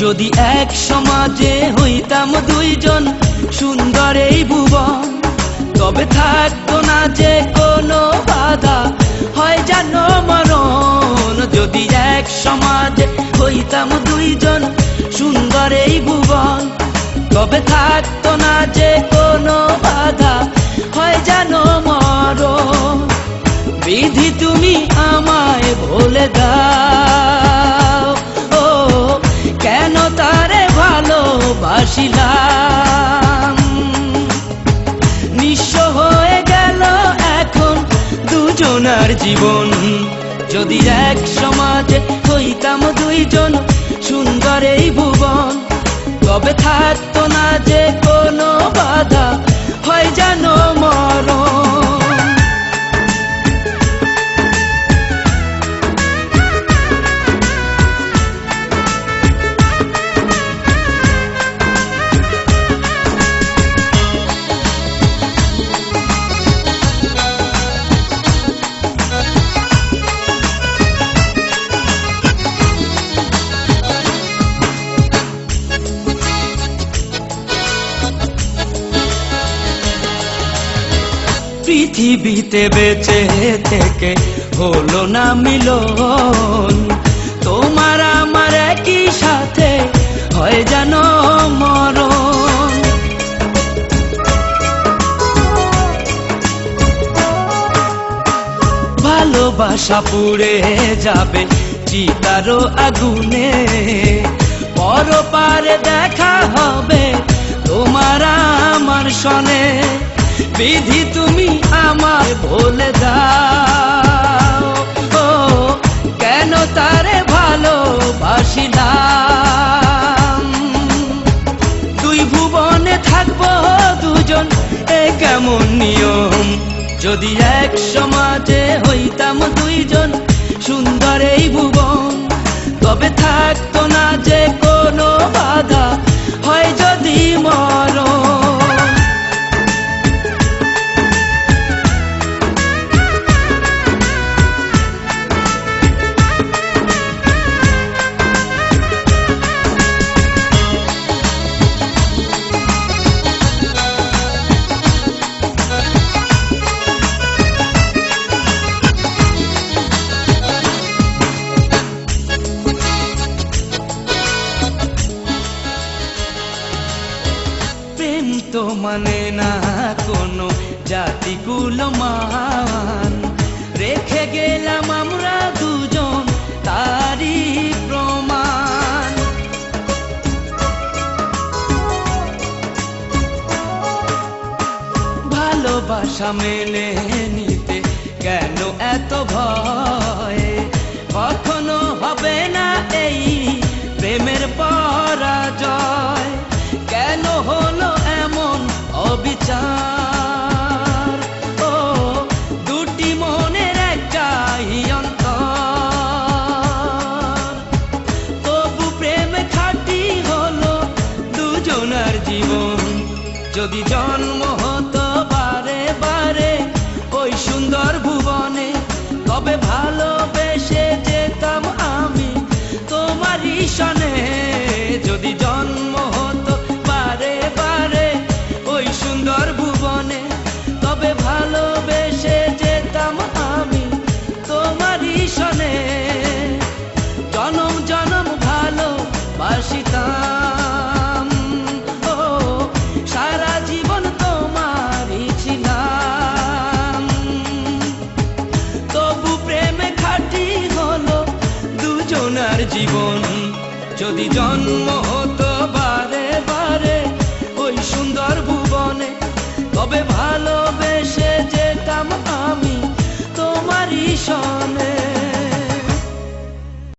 যদি এক সমাজে হইতাম দুইজন সুন্দর এই ভুবন, তবে থাকতো না যে কোনো বাধা। হয় জানো মরণ, যদি এক সমাজে হইতাম দুইজন সুন্দর এই ভুবন, তবে থাকতো না যে কোনো বাধা। হয় জানো মরণ, বিধি তুমি আমায় ভুলে দাও। ভালোবাসিলাম। নিঃস্ব হয়ে গেল এখন দুজনার জীবন। যদি এক সমাজে হইতাম দুইজন সুন্দর এই ভুবন, তবে থাকতো না যে কোনো বাধা, হয় যেন মরণ। পৃথিবীতে বেঁচে থেকে হলো না মিলন। তোমার আমার একই সাথে হয় যেন মরণ। ভালোবাসা পুড়ে যাবে চিতারও আগুনে। পরপারে দেখা হবে তোমার আমার সনে। বিধি তুমি আমার ভুলে দাও ও, কেন তারে ভালোবাসিলাম? দুই ভুবনে থাকব, দুজন, এ কেমন নিয়ম? যদি এক সমাজে হইতাম দুইজন সুন্দর এই ভুবন, তবে থাকতো না যে কোনো বাধা। তো মানে না কোনো জাতি মান। রেখে গেলাম আমরা দুজন তারই প্রমাণ। ভালোবাসা মেনে নিতে কেন এত ভয়? কখনো হবে না এই দুজনার জীবন। যদি জন্ম হতো বারে বারে ওই সুন্দর ভুবনে, তবে ভালোবেসে যেতাম আমি তোমারই সনে। যদি জন্ম হতো বারে বারে ওই সুন্দর ভুবনে, তবে ভালোবেসে যেতাম আমি তোমারই সনে। জনম জনম ভালো তবু প্রেমে খাটি হলো দুজনার জীবন। যদি জন্ম হতো